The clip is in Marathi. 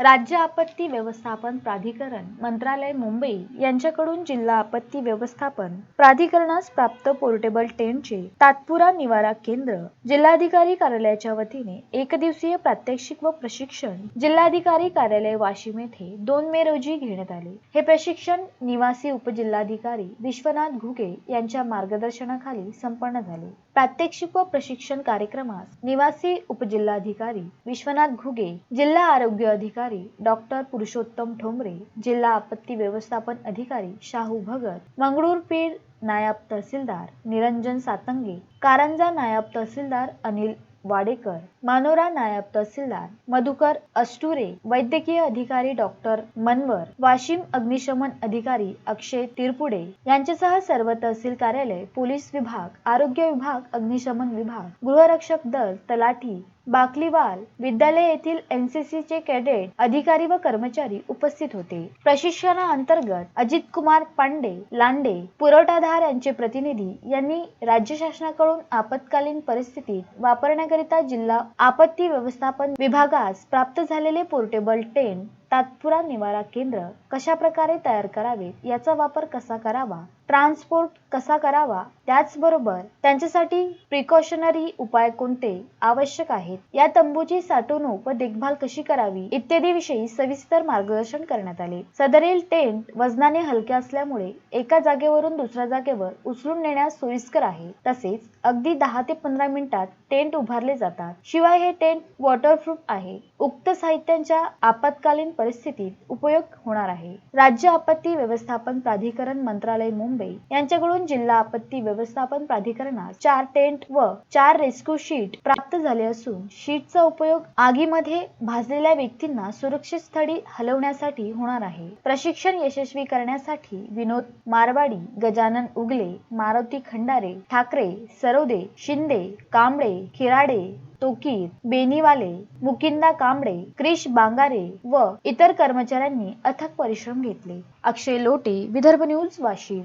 राज्य आपत्ती व्यवस्थापन प्राधिकरण मंत्रालय मुंबई यांच्याकडून जिल्हा आपत्ती व्यवस्थापन प्राधिकरणास प्राप्त पोर्टेबल टेंटचे तात्पुरा निवारा केंद्र जिल्हाधिकारी कार्यालयाच्या वतीने एक दिवसीय प्रात्यक्षिक व प्रशिक्षण जिल्हाधिकारी कार्यालय वाशिम येथे दोन मे रोजी घेण्यात आले. हे प्रशिक्षण निवासी उपजिल्हाधिकारी विश्वनाथ घुगे यांच्या मार्गदर्शनाखाली संपन्न झाले. प्रात्यक्षिक व प्रशिक्षण कार्यक्रमास निवासी उपजिल्हाधिकारी विश्वनाथ घुगे जिल्हा आरोग्य अधिकारी अधिकारी डॉक्टर पुरुषोत्तम ठोंबरे जिल्हा आपत्ती व्यवस्थापन अधिकारी शाहू भगत मंगळूरपीर नायब तहसीलदार निरंजन सातंगे कारंजा नायब तहसीलदार अनिल वाडेकर मानोरा नायब तहसीलदार मधुकर अष्टुरे वैद्यकीय अधिकारी डॉक्टर मनवर वाशिम अग्निशमन अधिकारी अक्षय तिरपुडे यांच्यासह सर्व तहसील कार्यालय पोलीस विभाग आरोग्य विभाग अग्निशमन विभाग गृहरक्षक दल तलाठी बाकलीवाल विद्यालय येथील एनसीसी चे कॅडेट अधिकारी व कर्मचारी उपस्थित होते. प्रशिक्षणाअंतर्गत अजित कुमार पांडे लांडे पुरवठादार यांचे प्रतिनिधी यांनी राज्य शासनाकडून आपत्कालीन परिस्थितीत वापरण्याकरिता जिल्हा आपत्ती व्यवस्थापन विभागास प्राप्त झालेले पोर्टेबल टेंट तात्पुरा निवारा केंद्र कशा प्रकारे तयार करावे? याचा वापर कसा करावा? ट्रान्सपोर्ट कसा करावा? त्याचबरोबर त्यांच्यासाठी प्रिकॉशनरी उपाय कोणते आवश्यक आहेत? या तंबूची साठवणूक व देखभाल कशी करावी? इत्यादी विषयी सविस्तर मार्गदर्शन करण्यात आले. सदरील टेंट वजनाने हलके असल्यामुळे एका जागेवरून दुसऱ्या जागेवर उचलून नेण्यास सोयीस्कर आहे. तसेच अगदी दहा ते पंधरा मिनिटात टेंट उभारले जातात. शिवाय हे टेंट वॉटरप्रूफ आहे. उक्त साहित्यांच्या आपत्कालीन परिस्थितीत उपयोग होणार आहे. राज्य आपत्ती व्यवस्थापन प्राधिकरण मंत्रालय मुंबई यांच्याकडून जिल्हा आपत्ती व्यवस्थापन प्राधिकरणास चार टेंट व चार रेस्क्यू शीट प्राप्त झाले असून शीटचा उपयोग आगीमध्ये भाजलेल्या व्यक्तींना सुरक्षित स्थळी हलवण्यासाठी होणार आहे. प्रशिक्षण यशस्वी करण्यासाठी विनोद मारवाडी गजानन उगले मारुती खंडारे ठाकरे सरोदे शिंदे कांबळे खिराडे तोकीर बेनीवाले मुकिंदा कांबळे क्रिश बांगारे व इतर कर्मचाऱ्यांनी अथक परिश्रम घेतले. अक्षय लोटे विदर्भ न्यूज वाशिम